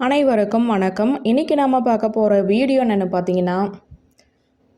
அனைவருக்கும் வணக்கம். இன்னைக்கு நாம் பார்க்க போகிற வீடியோ என்னென்னு பார்த்தீங்கன்னா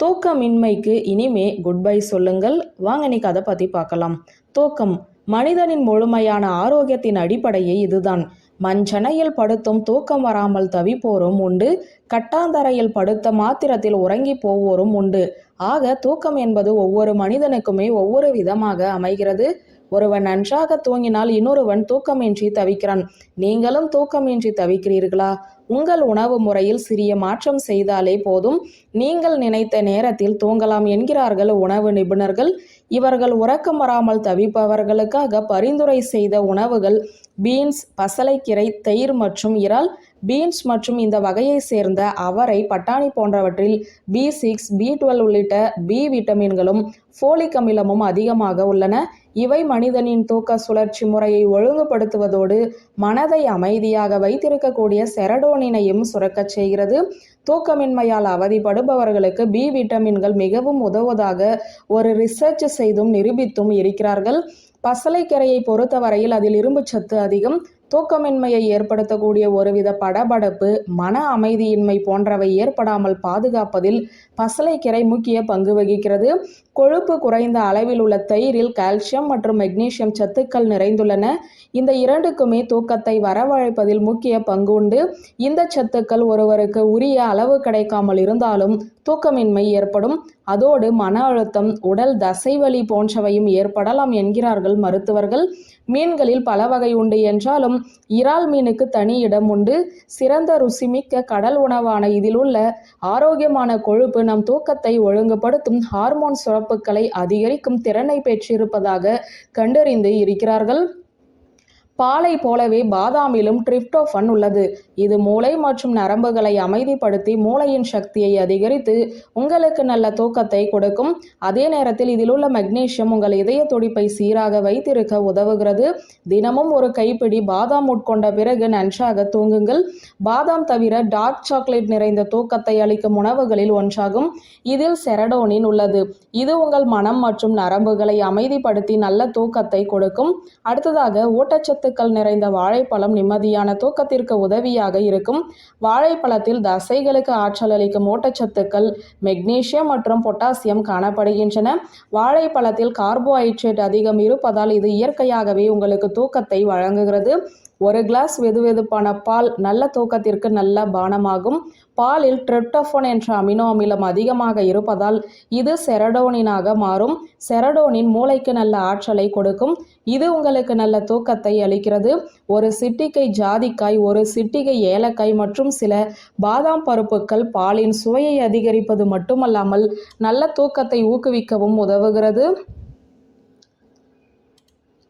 தூக்கமின்மைக்கு இனிமே குட் பை சொல்லுங்கள். வாங்க இன்னைக்கு அதை பற்றி பார்க்கலாம். தூக்கம் மனிதனின் முழுமையான ஆரோக்கியத்தின் அடிப்படையே இதுதான். மஞ்சனையில் படுத்தும் தூக்கம் வராமல் தவிப்போரும் உண்டு. கட்டாந்தரையில் படுத்த மாத்திரத்தில் உறங்கி போவோரும் உண்டு. ஆக தூக்கம் என்பது ஒவ்வொரு மனிதனுக்குமே ஒவ்வொரு விதமாக அமைகிறது. ஒருவன் நன்றாக தூங்கினால் இன்னொருவன் தூக்கமின்றி தவிக்கிறான். நீங்களும் தூக்கமின்றி தவிக்கிறீர்களா? உங்கள் உணவு முறையில் சிறிய மாற்றம் செய்தாலே போதும். நீங்கள் நினைத்த நேரத்தில் தூங்கலாம் என்கிறார்கள் உணவு நிபுணர்கள். இவர்கள் உறக்கம் வராமல் தவிப்பவர்களுக்காக பரிந்துரை செய்த உணவுகள் பீன்ஸ் பசலைக்கீரை தயிர் மற்றும் இறால். பீன்ஸ் மற்றும் இந்த வகையை சேர்ந்த அவரை பட்டாணி போன்றவற்றில் பி சிக்ஸ் பி டுவெல் உள்ளிட்ட பி விட்டமின்களும் ஃபோலிக் அமிலமும் அதிகமாக உள்ளன. இவை மனிதனின் தூக்க சுழற்சி முறையை ஒழுங்குபடுத்துவதோடு மனதை அமைதியாக வைத்திருக்கக்கூடிய செரடோனினையும் சுரக்கச் செய்கிறது. தூக்கமின்மையால் அவதிப்படுபவர்களுக்கு பி விட்டமின்கள் மிகவும் உதவுவதாக ஒரு ரிசர்ச் செய்தும் நிரூபித்தும் இருக்கிறார்கள். பசலைக்கரையை பொறுத்தவரையில் அதில் இரும்புச்சத்து அதிகம். தூக்கமின்மையை ஏற்படுத்தக்கூடிய ஒருவித படபடப்பு மன அமைதியின்மை போன்றவை ஏற்படாமல் பாதுகாப்பதில் பசலைக்கீரை முக்கிய பங்கு வகிக்கிறது. கொழுப்பு குறைந்த அளவில் உள்ள தயிரில் கால்சியம் மற்றும் மெக்னீசியம் சத்துக்கள் நிறைந்துள்ளன. இந்த இரண்டுக்குமே தூக்கத்தை வரவழைப்பதில் முக்கிய பங்கு உண்டு. இந்த சத்துக்கள் ஒருவருக்கு உரிய அளவு கிடைக்காமல் இருந்தாலும் தூக்கமின்மை ஏற்படும். அதோடு மன அழுத்தம் உடல் தசைவலி போன்றவையும் ஏற்படலாம் என்கிறார்கள் மருத்துவர்கள். மீன்களில் பல வகை உண்டு என்றாலும் இறால் மீனுக்கு தனி இடம் உண்டு. சிறந்த ருசிமிக்க கடல் உணவான இதில் உள்ள ஆரோக்கியமான கொழுப்பு நம் தூக்கத்தை ஒழுங்குபடுத்தும் ஹார்மோன் சுரப்புகளை அதிகரிக்கும் திறனை பெற்றிருப்பதாக கண்டறிந்து இருக்கிறார்கள். பாலை போலவே பாதாமிலும் டிரிப்டோஃபன் உள்ளது. இது மூளை மற்றும் நரம்புகளை அமைதிப்படுத்தி மூளையின் சக்தியை அதிகரித்து உங்களுக்கு நல்ல தூக்கத்தை கொடுக்கும். அதே நேரத்தில் இதில் உள்ள மெக்னீசியம் உங்கள் இதய துடிப்பை சீராக வைத்திருக்க உதவுகிறது. தினமும் ஒரு கைப்பிடி பாதாம் உட்கொண்ட பிறகு நன்றாக தூங்குங்கள். பாதாம் தவிர டார்க் சாக்லேட் நிறைந்த தூக்கத்தை அளிக்கும் உணவுகளில் ஒன்றாகும். இதில் செரடோனின் உள்ளது. இது உங்கள் மனம் மற்றும் நரம்புகளை அமைதிப்படுத்தி நல்ல தூக்கத்தை கொடுக்கும். அடுத்ததாக ஊட்டச்சத்து சத்துக்கள் நிறைந்த வாழைப்பழம் நிம்மதியான தூக்கத்திற்கு உதவியாக இருக்கும். வாழைப்பழத்தில் தசைகளுக்கு ஆற்றல் அளிக்கும் ஊட்டச்சத்துக்கள் மெக்னீசியம் மற்றும் பொட்டாசியம் காணப்படுகின்றன. வாழைப்பழத்தில் கார்போஹைட்ரேட் அதிகம் இருப்பதால் இது இயற்கையாகவே உங்களுக்கு தூக்கத்தை வழங்குகிறது. ஒரு கிளாஸ் வெதுவெதுப்பான பால் நல்ல தூக்கத்திற்கு நல்ல பானமாகும். பாலில் ட்ரிப்டோஃபோன் என்ற அமினோ அமிலம் அதிகமாக இருப்பதால் இது செரடோனினாக மாறும். செரடோனின் மூளைக்கு நல்ல ஆற்றலை கொடுக்கும். இது உங்களுக்கு நல்ல தூக்கத்தை அளிக்கிறது. ஒரு சிட்டிகை ஜாதிக்காய் ஒரு சிட்டிகை ஏலக்காய் மற்றும் சில பாதாம் பருப்புகள் பாலின் சுவையை அதிகரிப்பது மட்டுமல்லாமல் நல்ல தூக்கத்தை ஊக்குவிக்கவும் உதவுகிறது.